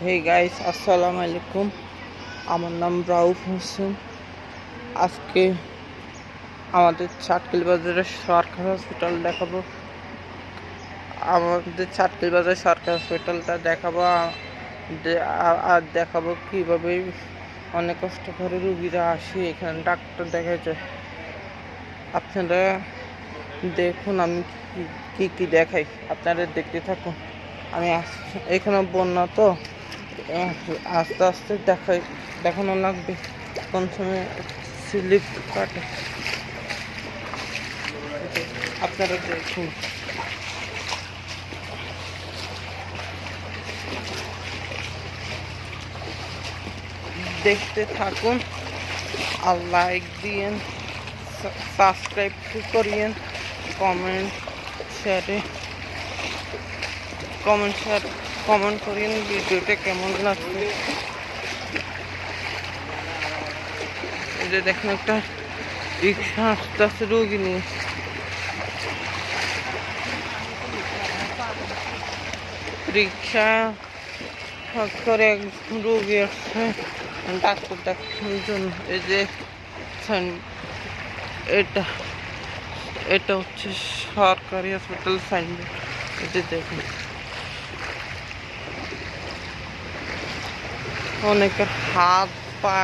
Hey guys আসসালামু আলাইকুম আমার নাম রাউফ হোসেন। আজকে আমাদের চাটকিল বাজারের সরকার হসপিটাল দেখাবো। আমাদের চাটকিল বাজার সরকার হসপিটালটা দেখাবো। আর দেখাবো কীভাবে অনেক কষ্ট করে রুগীরা আসে। এখানে ডাক্তার দেখাচ্ছে আপনারা দেখুন আমি কি- কি দেখাই। আপনারা দেখতে থাকুন। আমি এখানে বন্যা তো। আস্তে আস্তে দেখাই। দেখানো লাগবে কোন সময় স্লিপ কাটে। আপনারা দেখুন। দেখতে থাকুন। আর লাইক দিয়েন সাবস্ক্রাইব করিয়েন কমেন্ট শেয়ারে কমেন্ট শেয়ার কমেন্ট করিয়েন ভিডিওটা কেমন লাগছে। যে দেখেন একটা রিক্সা আস্তে আস্তে রোগী নিয়ে। রিক্সা হঠাৎ করে এক রোগী আসছে। ডাক্তার দেখানোর জন্য। এই যে এটা এটা হচ্ছে সরকারি হসপিটাল সাইনবোর্ড। এই যে দেখুন। অনেকের হাত পা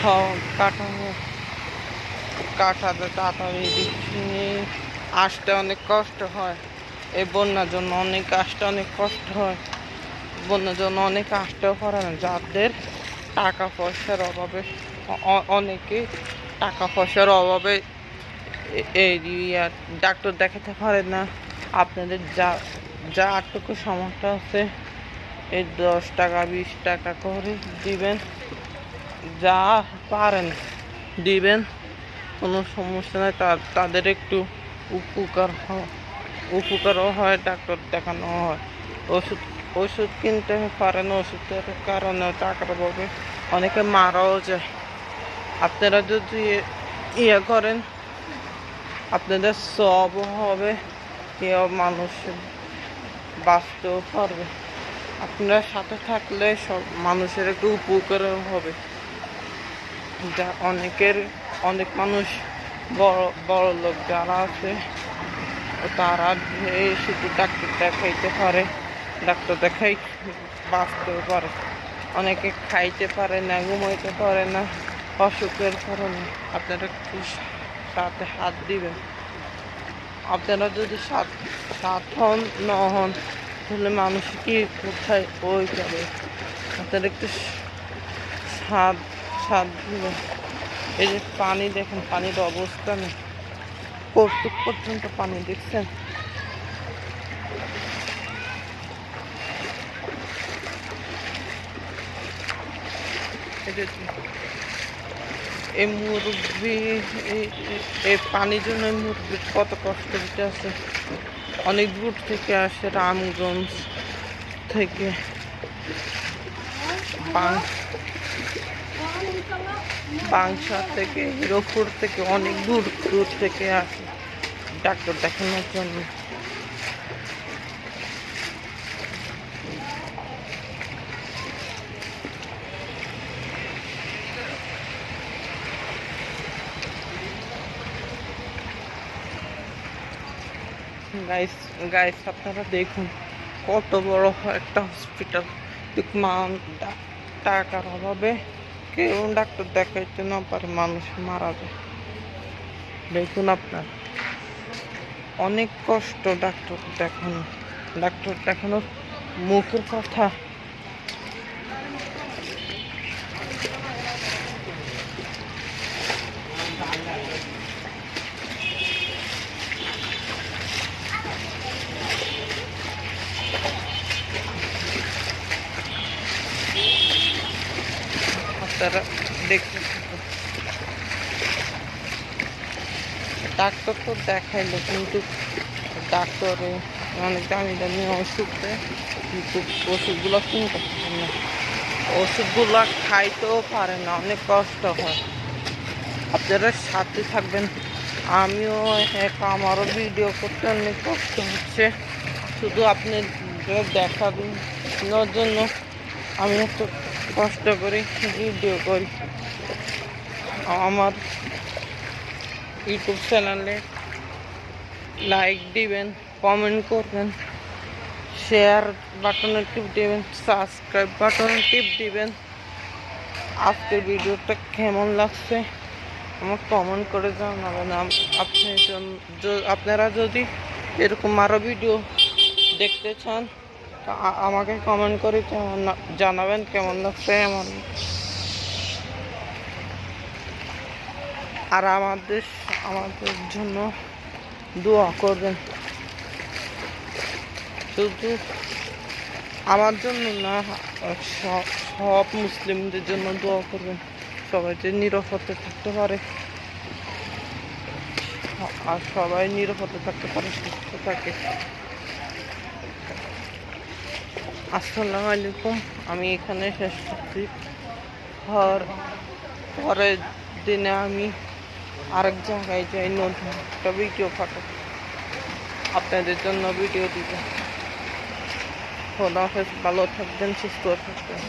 সব কাটা কাটাতে তাড়াতাড়ি দিচ্ছি। আসতে অনেক কষ্ট হয়। এই বন্যার জন্য অনেক আসতে অনেক কষ্ট হয়। বন্যার জন্য অনেক আসতেও পারে না। যাদের টাকা পয়সার অভাবে অনেকে টাকা পয়সার অভাবে ডাক্তার দেখাতে পারে না। আপনাদের যা যা আটটুকু সামর্থ্য আছে এই দশ টাকা, বিশ টাকা করে দিবেন। যা পারেন দিবেন। কোনো সমস্যা নেই। তাদের একটু উপকার হয় উপকারও হয়, ডাক্তার দেখানো হয়। ওষুধ ওষুধ কিনতে পারেন, ওষুধের কারণে টাকার অভাবে অনেকে মারাও যায়। আপনারা যদি ইয়ে করেন, আপনাদের সব হবে। কেউ মানুষ বাঁচতেও পারবে। আপনারা সাথে থাকলে সব মানুষের একটু উপকারও হবে। যা অনেকের, অনেক মানুষ বড় বড় লোক যারা আছে, তারা শুধু ডাক্তার দেখাইতে পারে, ডাক্তার দেখাই বাঁচতেও পারে। অনেকে খাইতে পারে না, ঘুমাইতে পারে না, অসুখের কারণে। আপনারা একটু সাথে হাত দিবেন। আপনারা যদি সাত সাত হন, ন হন তাহলে মানুষ কি কোথায় ওই যাবে? তাদের একটু স্বাদ স্বাদ এই যে পানি দেখেন, পানির অবস্থা নেই কৌতুক পর্যন্ত পানি, দেখছেন? এই যে এই পানির জন্য মুরব্বির কত কষ্ট দিতে আছে। অনেক দূর থেকে আসে রামগঞ্জ থেকে। বাংশা থেকে, হিরোপুর থেকে, অনেক দূর দূর থেকে আসে। ডাক্তার দেখানোর জন্য। গাইস গাইস আপনারা দেখুন কত বড় একটা হসপিটাল টাকার অভাবে কেউ ডাক্তার দেখাইতে না পারে, মানুষ মারা যায়। দেখুন আপনার, অনেক কষ্ট ডাক্তার দেখানো। ডাক্তার দেখানোর মুখের কথা দেখতে ডাক্তার তো দেখাইলো, কিন্তু ডাক্তারে অনেক দামি দামি ওষুধ কিন্তু ওষুধগুলো কিনতে পারে না। ওষুধগুলো খাইতেও পারে না, অনেক কষ্ট হয়। আপনারা সাথে থাকবেন। আমিও এক, আমারও ভিডিও করতে অনেক কষ্ট হচ্ছে। শুধু আপনি দেখানোর জন্য আমি এত কষ্ট করে ভিডিও করি। আমার ইউটিউব চ্যানেলে লাইক দিবেন কমেন্ট করবেন শেয়ার বাটনে টিপ দিবেন সাবস্ক্রাইব বাটনে টিপ দিবেন। আজকের ভিডিওটা কেমন লাগছে? আমার কমেন্ট করে জানাবেন। আপনি আপনারা যদি এরকম আরও ভিডিও দেখতে চান আমাকে কমেন্ট করে জানা- জানাবেন কেমন লাগছে আমার আর আমাদের আমাদের জন্য দোয়া করবেন। শুধু আমার জন্য না সব মুসলিমদের জন্য দোয়া করবেন। সবাই যে নিরাপদে থাকতে পারে। আর সবাই নিরাপদে থাকতে পারে, সুস্থ থাকে। আসসালামু আলাইকুম। আমি এখানে শেষ করছি। হওয়ার পরের দিনে আমি আরেক জায়গায় যাই, নতুন একটা ভিডিও ফটো আপনাদের জন্য ভিডিও দিব। খোদা হাফেজ, ভালো থাকবেন, সুস্থ থাকবেন।